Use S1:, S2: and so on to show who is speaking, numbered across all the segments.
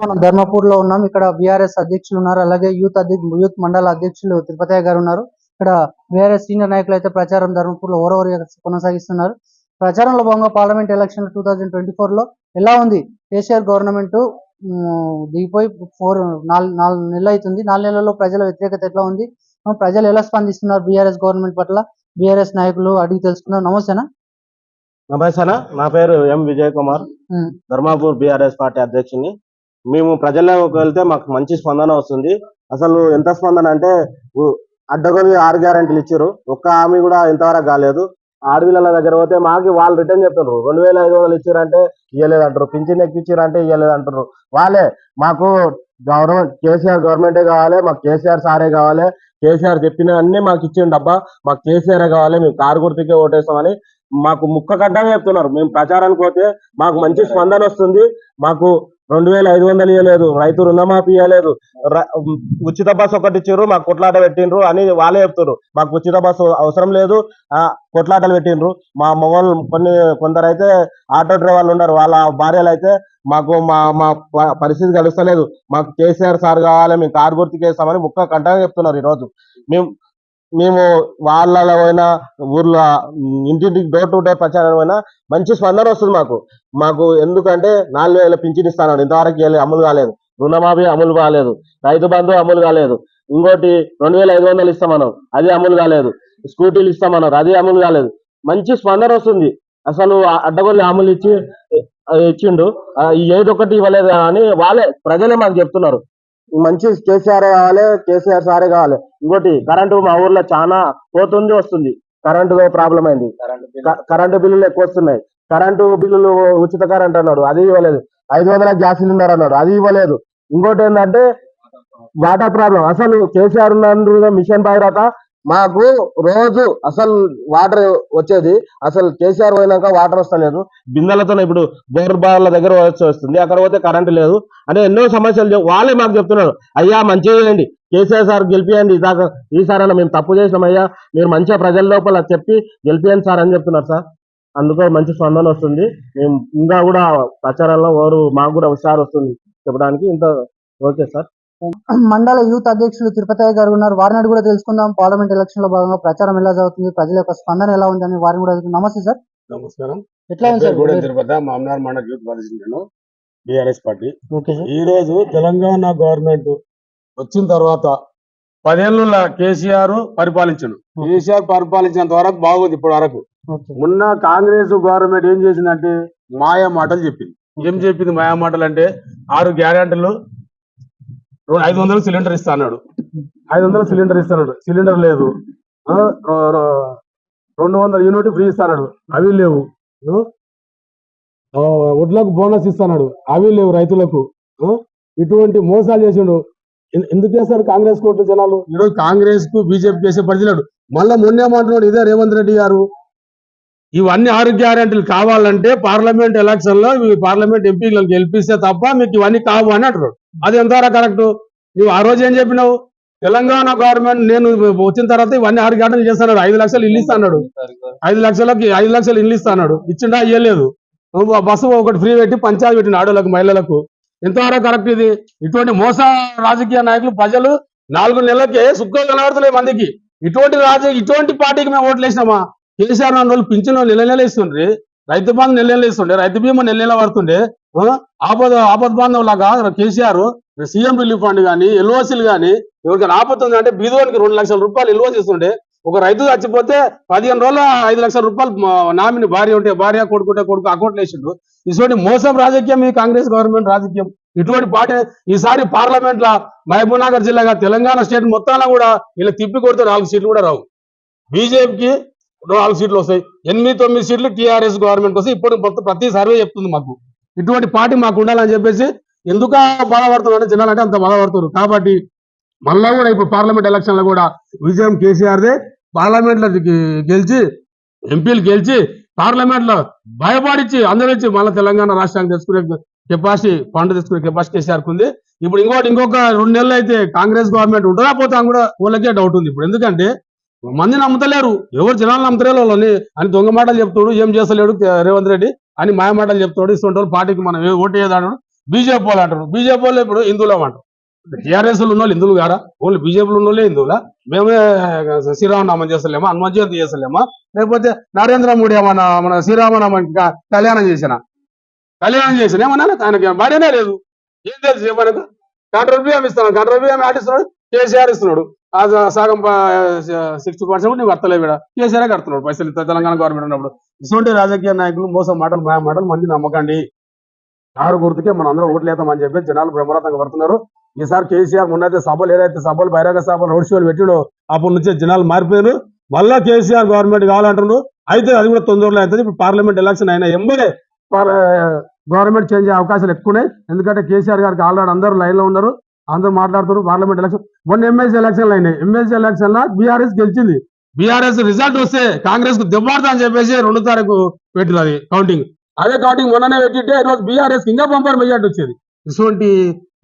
S1: మనం ధర్మపూర్లో ఉన్నాం. ఇక్కడ బీఆర్ఎస్ అధ్యక్షులు ఉన్నారు. అలాగే యూత్ అధ్యక్ష యూత్ మండల అధ్యక్షులు తిరుపతి గారు ఉన్నారు. ఇక్కడ బీఆర్ఎస్ సీనియర్ నాయకులు అయితే ప్రచారం ధర్మపూర్లో ఓరవరి కొనసాగిస్తున్నారు. ప్రచారంలో భాగంగా parliament election two thousand twenty ఫోర్లో ఎలా ఉంది? కేసీఆర్ గవర్నమెంట్ దిగిపోయి ఫోర్ నాలుగు నాలుగు నెలలు అవుతుంది. నాలుగు నెలల్లో ప్రజల వ్యతిరేకత ఎట్లా ఉంది? ప్రజలు ఎలా స్పందిస్తున్నారు బీఆర్ఎస్ గవర్నమెంట్ పట్ల? బీఆర్ఎస్ నాయకులు అడిగి తెలుసుకున్నారు నమస్తేనా.
S2: నమస్తే అన్న. నా పేరు M Vijay Kumar. Dharmapur BRS party అధ్యక్షుని మేము ప్రజల్లోకి వెళ్తే మాకు మంచి స్పందన వస్తుంది. అసలు ఎంత స్పందన అంటే అడ్డగోలు ఆరు గ్యారంటీలు ఇచ్చారు. ఒక్క హామీ కూడా ఇంతవరకు కాలేదు. ఆడపిల్లల దగ్గర పోతే మాకు వాళ్ళు రిటర్న్ చెప్తున్నారు రెండు వేల ఐదు వందలు ఇచ్చారంటే ఇవ్వలేదు అంటారు పింఛన్ ఎక్కిచ్చారంటే ఇవ్వలేదు అంటారు వాళ్ళే మాకు గవర్నమెంట్ కేసీఆర్ గవర్నమెంటే కావాలి మాకు కేసీఆర్ సారే కావాలి. కేసీఆర్ చెప్పిన అన్ని మాకు ఇచ్చిండు డబ్బా మాకు కేసీఆర్ కావాలి మేము కారు గుర్తుకే ఓటేస్తామని మాకు ముక్క కడ్డగా చెప్తున్నారు. మేము ప్రచారానికి పోతే మాకు మంచి స్పందన వస్తుంది. మాకు రెండు వేల ఐదు వందలు ఇవ్వలేదు రైతు రుణమాఫీ ఇవ్వలేదు ర- ఉచిత బస్సు ఒకటి ఇచ్చారు మాకు కొట్లాట పెట్టిండ్రు అని వాళ్ళే చెప్తారు మాకు ఉచిత బస్సు అవసరం లేదు. కొట్లాటలు పెట్టిండ్రు. మా మొగలు కొన్ని కొందరైతే ఆటో డ్రైవర్లు ఉన్నారు. వాళ్ళ భార్యలు అయితే మాకు మా మా పరిస్థితి కలుస్తలేదు మాకు కేసీఆర్ సార్ కావాలి మేము కారు గుర్తుకేస్తామని ముక్క కంటగా చెప్తున్నారు ఈరోజు. మేము మేము వాళ్ళలో పోయినా ఊర్లో ఇంటింటికి డోర్ టు డోర్ ప్రచారం పోయినా మంచి స్పందన వస్తుంది మాకు. మాకు ఎందుకంటే నాలుగు వేల పింఛన్ ఇస్తాను ఇంతవరకు అమలు కాలేదు. రుణమాఫీ అమలు కాలేదు. రైతు బంధు అమలు కాలేదు. ఇంకోటి రెండు వేల ఐదు వందలు ఇస్తాం మనం అది అమలు కాలేదు. స్కూటీలు ఇస్తాం అన్నారు అది అమలు కాలేదు. మంచి స్పందన వస్తుంది. అసలు ఆ అడ్డగొల్లి అమలు ఇచ్చి ఇచ్చిండు. ఏదొకటి ఒకటి ఇవ్వలేదు అని వాళ్ళే ప్రజలే మాకు చెప్తున్నారు. మంచి కేసీఆర్ కావాలి కేసీఆర్ సారే కావాలి. ఇంకోటి కరెంటు మా ఊర్లో చాలా పోతుంది వస్తుంది. కరెంటు ప్రాబ్లం అయింది. కరెంటు బిల్లులు ఎక్కువ వస్తున్నాయి. కరెంటు బిల్లులు ఉచిత కరెంట్ అన్నాడు. అది ఇవ్వలేదు. ఐదు వందల గ్యాస్ సిలిండర్ అన్నాడు. అది ఇవ్వలేదు. ఇంకోటి ఏంటంటే వాటర్ ప్రాబ్లం అసలు కేసీఆర్ ఉన్న మిషన్ భగీరథ మాకు రోజు అసలు వాటర్ వచ్చేది అసలు కేసీఆర్ పోయినాక వాటర్ వస్తలేదు బిందెలతో ఇప్పుడు బోర్ బార్ల దగ్గర వచ్చి వస్తుంది అక్కడ పోతే కరెంట్ లేదు. అనే ఎన్నో సమస్యలు వాళ్ళే మాకు చెప్తున్నారు అయ్యా మంచిగా చేయండి కేసీఆర్ సార్ గెలిపియండి ఇదాకా ఈసారైనా మేము తప్పు చేసినాం అయ్యా మీరు మంచిగా ప్రజల లోపల చెప్పి గెలిపియండి సార్ అని చెప్తున్నారు సార్. అందుకో మంచి స్పందన వస్తుంది. మేము ఇంకా కూడా ప్రచారంలో ఓరు మాకు కూడా హుషారు వస్తుంది చెప్పడానికి. ఇంత ఓకే సార్.
S1: మండల యూత్ అధ్యక్షులు తిరుపతి గారు ఉన్నారు. వారిని కూడా తెలుసుకుందాం. పార్లమెంట్ ఎలక్షన్లో భాగంగా ప్రచారం ఎలా జరుగుతుంది? ప్రజల యొక్క స్పందన ఎలా ఉందని వారిని కూడా. నమస్తే సార్.
S3: నమస్కారం.
S1: ఎట్లా ఉంది
S3: తిరుపతి మామనార్ మండల youth president BRS party.
S1: Okay sir.
S3: ఈ రోజు తెలంగాణ గవర్నమెంట్ వచ్చిన తర్వాత పదేళ్ళ కేసీఆర్ పరిపాలించను. కేసీఆర్ పరిపాలించినంత వరకు బాగుంది ఇప్పటి వరకు. మొన్న కాంగ్రెస్ గవర్నమెంట్ ఏం చేసిందంటే మాయా మాటలు చెప్పింది. ఏం చెప్పింది మాయా మాటలు అంటే ఆరు గ్యారెంటీలు ఐదు వందలు సిలిండర్ ఇస్తా అన్నాడు. ఐదు వందలు సిలిండర్ ఇస్తాడు సిలిండర్ లేదు. రెండు వందల యూనిట్ ఫ్రీ ఇస్తాడు అవి లేవు. వడ్లకు బోనస్ ఇస్తాడు అవి లేవు రైతులకు. ఇటువంటి మోసాలు చేసిండు. ఎందుకు చేస్తారు కాంగ్రెస్ కోర్టు జనాలు? ఈరోజు కాంగ్రెస్కు బీజేపీ చేసే పరిధిలాడు మళ్ళీ మొన్నే మాట్లాడు ఇదే రేవంత్ రెడ్డి గారు? ఇవన్నీ ఆరు గ్యారెంటీలు కావాలంటే పార్లమెంట్ ఎలక్షన్లో ఈ పార్లమెంట్ ఎంపీలను గెలిపిస్తే తప్ప మీకు ఇవన్నీ కావు అని అంటున్నాడు. అది ఎంతవరకు కరెక్ట్ నువ్వు ఆ రోజు ఏం చెప్పినావు? తెలంగాణ గవర్నమెంట్ నేను వచ్చిన తర్వాత ఇవన్నీ ఆరు గ్యారెంటీలు చేస్తాడు ఐదు లక్షలు ఇల్లు ఇస్తాడు ఐదు లక్షలకి ఐదు లక్షలు ఇల్లు ఇస్తాడు ఇచ్చిండా ఇయ్యలేదు. బస్సు ఒకటి ఫ్రీ పెట్టి పంచాయతీ పెట్టిన ఆడోళ్ళకు మహిళలకు. ఎంతవరకు కరెక్ట్ ఇది? ఇటువంటి మోస రాజకీయ నాయకులు ప్రజలు నాలుగు నెలలకే సుఖం కనబడుతున్నాయి మందికి. ఇటువంటి రాజకీయ ఇటువంటి పార్టీకి మేము ఓట్లు వేసినామా? కేసీఆర్ నాలుగు వాళ్ళు పింఛన్ నెల నెల ఇస్తుండ్రి. రైతు బంధు నెల నెల ఇస్తుండే. రైతు బీమా నెల నెల పడుతుండే. ఆపద ఆపద బాంధవ్ లాగా కేసీఆర్ సీఎం రిలీఫ్ ఫండ్ కానీ ఎల్ఓసీలు కానీ ఎవరికైనా ఆపతుంది అంటే బీదోనికి రెండు లక్షల రూపాయలు ఎల్ఓసి ఇస్తుండే ఒక రైతు చచ్చిపోతే పదిహేను రోజుల ఐదు లక్షల రూపాయలు నామిని భార్య ఉంటే భార్య కొడుకుంటే కొడుకు అకౌంట్లు వేసిండు. ఇటువంటి మోసం రాజకీయం ఈ కాంగ్రెస్ గవర్నమెంట్ రాజకీయం. ఇటువంటి పార్టీ ఈసారి పార్లమెంట్ లా మహబూబ్ నగర్ జిల్లాగా తెలంగాణ స్టేట్ మొత్తాన కూడా ఇలా తిప్పి కొడితే నాలుగు సీట్లు కూడా రావు. బీజేపీకి నాలుగు సీట్లు వస్తాయి. ఎనిమిది తొమ్మిది సీట్లు టీఆర్ఎస్ గవర్నమెంట్ వస్తాయి. ఇప్పుడు ప్రతి సర్వే చెప్తుంది మాకు. ఇటువంటి పార్టీ మాకు ఉండాలని చెప్పేసి ఎందుకు బాధపడుతున్నారంటే జనాలు అంటే అంత బాధపడుతున్నారు. కాబట్టి మళ్ళా కూడా ఇప్పుడు పార్లమెంట్ ఎలక్షన్లో కూడా విజయం కేసీఆర్దే. పార్లమెంట్లో గెలిచి ఎంపీలు గెలిచి పార్లమెంట్లో భయపడిచ్చి అందరూ వచ్చి మళ్ళీ తెలంగాణ రాష్ట్రానికి తెచ్చుకునే కెపాసిటీ ఫండ్ తెచ్చుకునే కెపాసిటీ కేసీఆర్ ఉంది. ఇప్పుడు ఇంకోటి ఇంకొక రెండు నెలలు అయితే కాంగ్రెస్ గవర్నమెంట్ ఉంటుందా పోతా కూడా వాళ్ళకే డౌట్ ఉంది. ఇప్పుడు ఎందుకంటే మంది నమ్ముతలేరు. ఎవరు జనాలు నమ్ముతలేరు వాళ్ళని అని దొంగ మాటలు చెప్తాడు ఏం చేస్తలేడు రేవంత్ రెడ్డి. అని మాయమాటలు చెప్తాడు. ఇటువంటి వాళ్ళు పార్టీకి మనం ఓటు వేయదాడు బీజేపీ వాళ్ళు అంటారు. బీజేపీ వాళ్ళు ఇప్పుడు హిందువులం అంటారు టీఆర్ఎస్ ఉన్న వాళ్ళు హిందువులు కాడా ఓన్లీ బీజేపీలు ఉన్న వాళ్ళే హిందువులా? మేమే శ్రీరామనామం చేస్తలేమా? హనుమాన్ జయంతి చేస్తలేమా? లేకపోతే నరేంద్ర మోడీ మన మన శ్రీరామనామం కళ్యాణం చేసిన? కళ్యాణం చేసిన? ఏమన్నా ఆయనకి భార్యనే లేదు. ఏం తెలుసు మనకు కంట్రోల్ బియ్యం ఇస్తున్నాడు. కంట్రోల్ బియ్యం ఆడిస్తున్నాడు కేసీఆర్ ఇస్తున్నాడు. ఆ సగం సిక్స్టీ పర్సెంట్ నీకు వర్తలే ఇక్కడ కేసీఆర్ కడుతున్నాడు పైసలు తెలంగాణ గవర్నమెంట్ ఉన్నప్పుడు. ఇటువంటి రాజకీయ నాయకులు మోసం మాటలు మాయ మాటలు మంది నమ్మకండి. ఆరు గుర్తుకే మనం అందరం ఓట్లు చెప్పి జనాలు బ్రహ్మరథంగా పడుతున్నారు. ఈసారి కేసీఆర్ మొన్నైతే సభలు ఏదైతే సభలు బహిరంగ సభలు రోడ్ షోలు పెట్టిడో అప్పటి నుంచే జనాలు మారిపోయారు. మళ్ళా కేసీఆర్ గవర్నమెంట్ కావాలంటున్నారు. అయితే అది కూడా తొందరలో అవుతుంది. ఇప్పుడు పార్లమెంట్ ఎలక్షన్ అయినా ఎంబడే గవర్నమెంట్ చేంజ్ అయ్యే అవకాశాలు ఎక్కువ ఉన్నాయి. ఎందుకంటే కేసీఆర్ గారికి ఆల్రెడీ అందరూ లైన్లో ఉన్నారు. అందరూ మాట్లాడుతారు పార్లమెంట్ ఎలక్షన్. మొన్న ఎమ్మెల్సీ ఎలక్షన్లు అయినాయి. ఎమ్మెల్సీ ఎలక్షన్ బీఆర్ఎస్ గెలిచింది. బీఆర్ఎస్ రిజల్ట్ వస్తే కాంగ్రెస్కు దెబ్బడతా అని చెప్పేసి రెండు తారీఖు పెట్టినది అది కౌంటింగ్ అదే కౌంటింగ్ మొన్ననే పెట్టింటే ఈరోజు బీఆర్ఎస్ ఇంకా పంపారు మెజార్టీ వచ్చేది. ఇటువంటి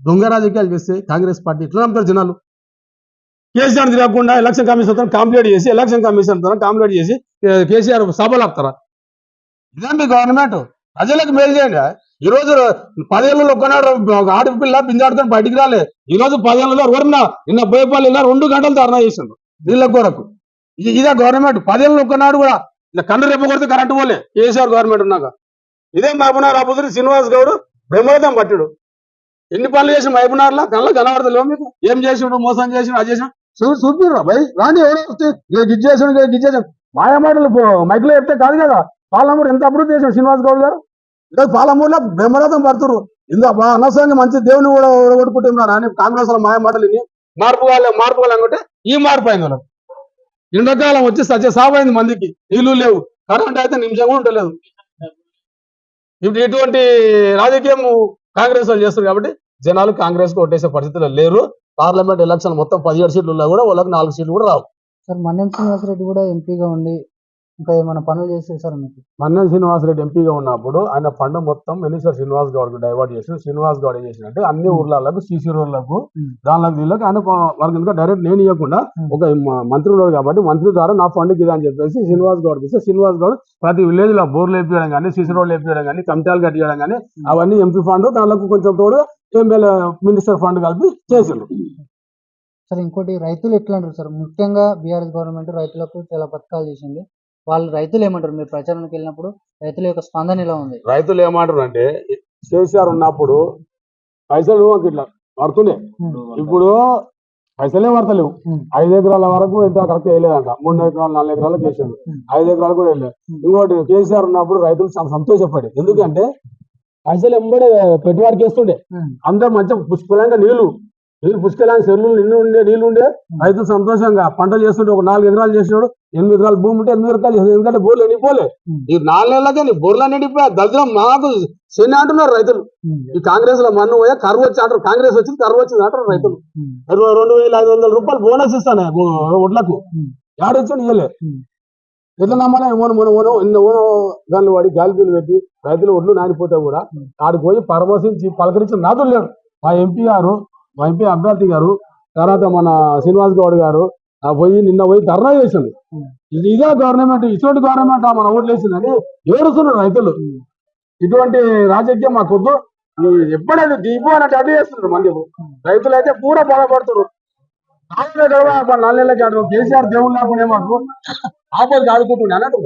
S3: దొంగ రాజకీయాలు చేస్తే కాంగ్రెస్ పార్టీ ఎట్లా నమ్ముతారు జనాలు? కేసీఆర్ తిరగకుండా ఎలక్షన్ కమిషన్తో కంప్లీట్ చేసి ఎలక్షన్ కమిషన్తో కంప్లీట్ చేసి కేసీఆర్ సభలు ఆపుతారా? ఇదే మీ గవర్నమెంట్ ప్రజలకు మేలు చేయండి. ఈ రోజు పదేళ్ళలో ఒకనాడు ఆడపిల్ల పింజాడుతో బయటికి రాలే. ఈ రోజు పదేళ్ళలో ఎవరన్నా నిన్న బోయపల్లి రెండు గంటలు ధర్నా చేసిండు నీళ్ళ కొరకు. ఇదే గవర్నమెంట్. పదేళ్ళు ఒక్కనాడు కూడా. ఇలా కన్ను రెప్ప కొడితే పోలే. కేసీఆర్ గవర్నమెంట్ ఉన్నాక. ఇదే మహబూనార్ అబుదురి శ్రీనివాస్ గౌడ్ బ్రహ్మరథం పట్టుడు. ఎన్ని పనులు చేసిన మహబూనార్లా కళ్ళ కనబడతలేవు మీకు. ఏం చేసిండు మోసం చేసిండు అది చేసిన చూపిరా భయ్. రాండి ఎవరో గిజ్ చేసాడు గిజ్ చేసాడు. మాయమాటలు మైక్లో చెప్తే కాదు కదా. పాలమూరు ఎంత అభివృద్ధి చేసాడు శ్రీనివాస్ గౌడ్ గారు? ఇంకా పాలమూరులో బ్రహ్మరథం పడుతురు ఇంత అనవసరంగా మంచి దేవుని కూడా ఓడుకుంటున్నారు అని కాంగ్రెస్లో మాయ మాటలు విని మార్పు కాలే మార్పు కాలే ఈ మార్పు అయింది వాళ్ళకి. ఎండాకాలం వచ్చి సత్య సాబైంది మందికి. నీళ్ళు లేవు. కరెంట్ అయితే నిమిషం కూడా ఉండలేదు. ఇప్పుడు ఇటువంటి రాజకీయం కాంగ్రెస్ వాళ్ళు చేస్తారు కాబట్టి జనాలు కాంగ్రెస్కు ఓటేసే పరిస్థితిలో లేరు. పార్లమెంట్ ఎలక్షన్ మొత్తం పదిహేడు సీట్లు ఉన్నా కూడా వాళ్ళకి నాలుగు సీట్లు కూడా రావు.
S1: సార్ మన్యం శ్రీనివాసరెడ్డి కూడా ఎంపీగా ఉండి ఇంకా ఏమైనా పనులు చేసేది సార్ మీకు?
S3: మన్నెం శ్రీనివాసరెడ్డి ఎంపీగా ఉన్నప్పుడు ఆయన ఫండ్ మొత్తం మినిస్టర్ శ్రీనివాస్ గౌడ్ డైవర్ట్ చేసి శ్రీనివాస్ గౌడ్ ఏం చేసినట్టే అన్ని ఊర్లకు సీసీ రోడ్లకు. దానిలోకి వీళ్ళకి ఆయన వాళ్ళకి ఇంకా డైరెక్ట్ నేను ఇవ్వకుండా. ఒక మంత్రి ఉన్నాడు కాబట్టి మంత్రి ద్వారా నా ఫండ్ ఇదా అని చెప్పేసి శ్రీనివాస్ గౌడ్ ఇస్తే శ్రీనివాస్ గౌడ్ ప్రతి విలేజ్లో బోర్లు వేపించడం కానీ సీసీ రోడ్లు వేపించడం కానీ కమిటాలు కట్టించడం కానీ అవన్నీ ఎంపీ ఫండ్ దానిలోకి కొంచెం తోడు ఎమ్మెల్యే మినిస్టర్ ఫండ్ కలిపి చేసిండు
S1: సార్ ఇంకోటి రైతులు ఎట్లా అంటారు సార్? ముఖ్యంగా బీఆర్ఎస్ గవర్నమెంట్ రైతులకు చాలా పథకాలు చేసింది. వాళ్ళు రైతులు ఏమంటారు? మీరు ప్రచారానికి వెళ్ళినప్పుడు రైతుల యొక్క స్పందన ఎలా ఉంది?
S3: రైతులు ఏమంటారు అంటే కేసీఆర్ ఉన్నప్పుడు పైసలు ఇట్లా పడుతుండే. ఇప్పుడు పైసలే పడతలేవు. ఐదు ఎకరాల వరకు ఎంత కరెక్ట్ వేయలేదంట. మూడు ఎకరాలు నాలుగు ఎకరాలకు వేసాడు. ఐదు ఎకరాలు కూడా వెళ్ళలేదు. ఇంకోటి కేసీఆర్ ఉన్నప్పుడు రైతులు చాలా సంతోషపడి ఎందుకంటే పైసలు ఎంబడే పెట్టుబడికి వేస్తుండే అందరు మంచిగా పుష్కలంగా నీళ్ళు నీళ్ళు పుష్కలంగా చెరువులు నిన్ను ఉండే నీళ్ళు ఉండే. రైతులు సంతోషంగా పంటలు చేస్తుంటే ఒక నాలుగు ఎకరాలు చేసినాడు ఎనిమిది ఎకరాలు భూమి ఉంటే ఎనిమిది ఎకరాలు చేసినాడు ఎందుకంటే బోర్లు ఎండిపోలే. ఈ నాలుగు నెలలకే నీ బోర్లు ఎండిపోయా దళితం మాకు శని అంటున్నారు రైతులు. ఈ కాంగ్రెస్లో మన్ను పోయా కరువు వచ్చి అంటారు. కాంగ్రెస్ వచ్చింది కరువు వచ్చింది అంటారు రైతులు. రెండు వేల ఐదు వందల రూపాయలు బోనస్ ఇస్తాను ఒడ్లకు. ఏడొచ్చాడు ఇవ్వలే. ఎట్లా నమ్మాలి? ఓను ఓను ఓను ఎన్ని ఓను గన్లు వాడి గాలిపీలు పెట్టి రైతులు ఒడ్లు నానిపోతే కూడా. ఆడికి పోయి పరామర్శించి పలకరించిన నాదులు లేడు. మా ఎంపీ గారు మా ఎంపీ అభ్యర్థి గారు తర్వాత మన శ్రీనివాస్ గౌడ్ గారు ఆ పోయి నిన్న పోయి ధర్నా చేసింది ఇది ఇదే గవర్నమెంట్ ఇటువంటి గవర్నమెంట్ మన ఓట్లు వేసిందని ఏడుస్తున్నారు రైతులు. ఇటువంటి రాజకీయం మాకు వద్దు. ఎప్పుడైనా దీపం అన్నట్టు అడ్డు చేస్తున్నారు మంది. రైతులు అయితే పూరా బాధపడుతున్నారు. నాలుగు నెలలు ఒక కేసీఆర్ దేవుడు లేకుండా మాకు ఆపద ఆడుకుంటుండే అన్నట్టు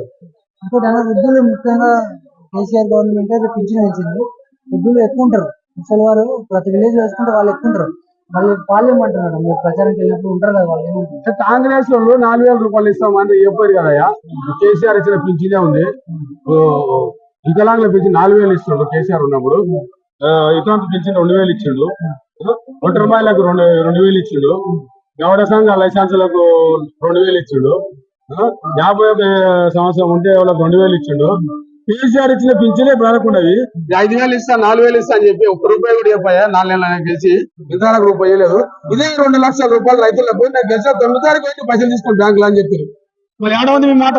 S1: ఇంకోటి అన్న వృద్ధులు ముఖ్యంగా కేసీఆర్ గవర్నమెంట్ అయితే పింఛన్ పెంచింది వృద్ధులు ఎక్కువ ఉంటారు. ముసలి వారు ప్రతి విలేజ్ వేసుకుంటే వాళ్ళు ఎక్కువ ఉంటారు. మళ్ళీ వాళ్ళు అంటున్నాడు. మీరు ప్రచారానికి వెళ్ళినప్పుడు ఉంటారు కదా వాళ్ళు ఏమంటారు?
S3: కాంగ్రెస్ వాళ్ళు నాలుగు వేల రూపాయలు ఇస్తామని చెప్పారు కదయ్యా? కేసీఆర్ ఇచ్చిన పింఛనే ఉంది. వికలాంగుల పింఛన్ నాలుగు వేలు ఇస్తుండ్రు కేసీఆర్ ఉన్నప్పుడు. ఆ, ఇటువంటి పింఛన్ రెండు వేలు ఇచ్చిండు. ఒంటరి రెండు రెండు వేలు ఇచ్చిండు. గౌడ సంఘ లైసెన్సులకు రెండు వేలు ఇచ్చిండు. ఆ, యాభై ఒక సంవత్సరం ఉంటే వాళ్ళకి రెండు వేలు ఇచ్చిండు. కేసీఆర్ ఇచ్చిన పింఛనే బ్రతకుండవి ఐదు వేలు ఇస్తా నాలుగు వేలు ఇస్తా అని చెప్పి ఒక్క రూపాయి కూడా చెప్పాయా నాలుగు నెలలు గెలిచి ఇంతవరకు రూపాయి ఇవ్వలేదు. ఇదే రెండు లక్షల రూపాయలు రైతులకు నేను గెలిచిన తొమ్మిది తారీఖు అయితే పైసలు తీసుకుని బ్యాంకులు అని చెప్పారు. మరి ఏడ ఉంది మీ మాట?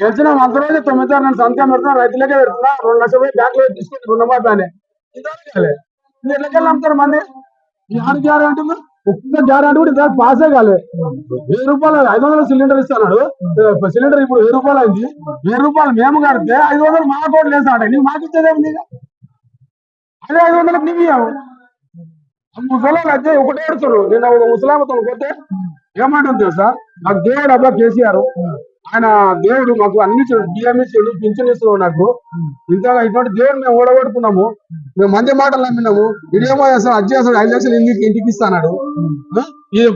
S3: గెలిచిన మంత్రి రోజు తొమ్మిది తారీఖు నేను సంతకం పెడుతున్నా రైతులకే పెడుతున్నా రెండు లక్షల రూపాయలు బ్యాంకులో తీసుకుని రుణమాఫీ అని. ఇంతవరకు. ఇది ఎట్లకెళ్ళి అమ్ముతారు మంది. ఆరు గ్యారెంటీ ఒక్క గ్యారెంటీ కూడా పాసే కాలే. వెయ్యి రూపాయలు ఐదు వందల సిలిండర్ ఇస్తాడు సిలిండర్ ఇప్పుడు వెయ్యి రూపాయలు అయింది. వెయ్యి రూపాయలు మేము కడితే ఐదు వందలు మా కోట్లు వేస్తాడు నీకు మాకు ఇచ్చేదేమి అదే ఐదు వందలకు నీకు ఇవ్వవు ముసలాలు అయితే ఒకటే ఏడుస్తారు నేను ఒక ముసలామతో పోతే ఏమంటుంది తెలుసా? నాకు దేవుడు అబ్బా కేసీఆర్. ఆయన దేవుడు మాకు అన్ని బియ్యం పింఛన్ ఇస్తున్నాడు నాకు. ఇంతగా ఇటువంటి దేవుడు మేము ఓడగొట్టుకున్నాము. మేము మంది మాటలు నమ్మినాము. ఇదేమో చేస్తాడు అది చేస్తాడు ఐదు లక్షలు ఇంటికి ఇంటికి ఇస్తాడు ఇది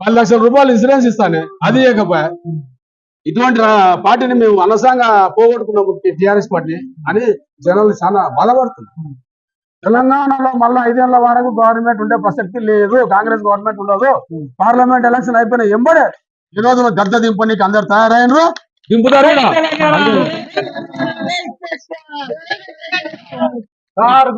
S3: పది లక్షల రూపాయలు ఇన్సూరెన్స్ ఇస్తానే అది ఇవ్వకపోయా ఇటువంటి పార్టీని మేము అనవసరంగా పోగొట్టుకున్నాము టిఆర్ఎస్ పార్టీ అని జనాలు చాలా బాధపడుతున్నారు తెలంగాణలో మళ్ళీ ఐదేళ్ళ వరకు గవర్నమెంట్ ఉండే ప్రసక్తి లేదు కాంగ్రెస్ గవర్నమెంట్ ఉండదు పార్లమెంట్ ఎలక్షన్ అయిపోయిన ఎంబడే ఈ రోజు దద్ద దింపనీకి అందరు తయారైనరు దింపుతారు. సార్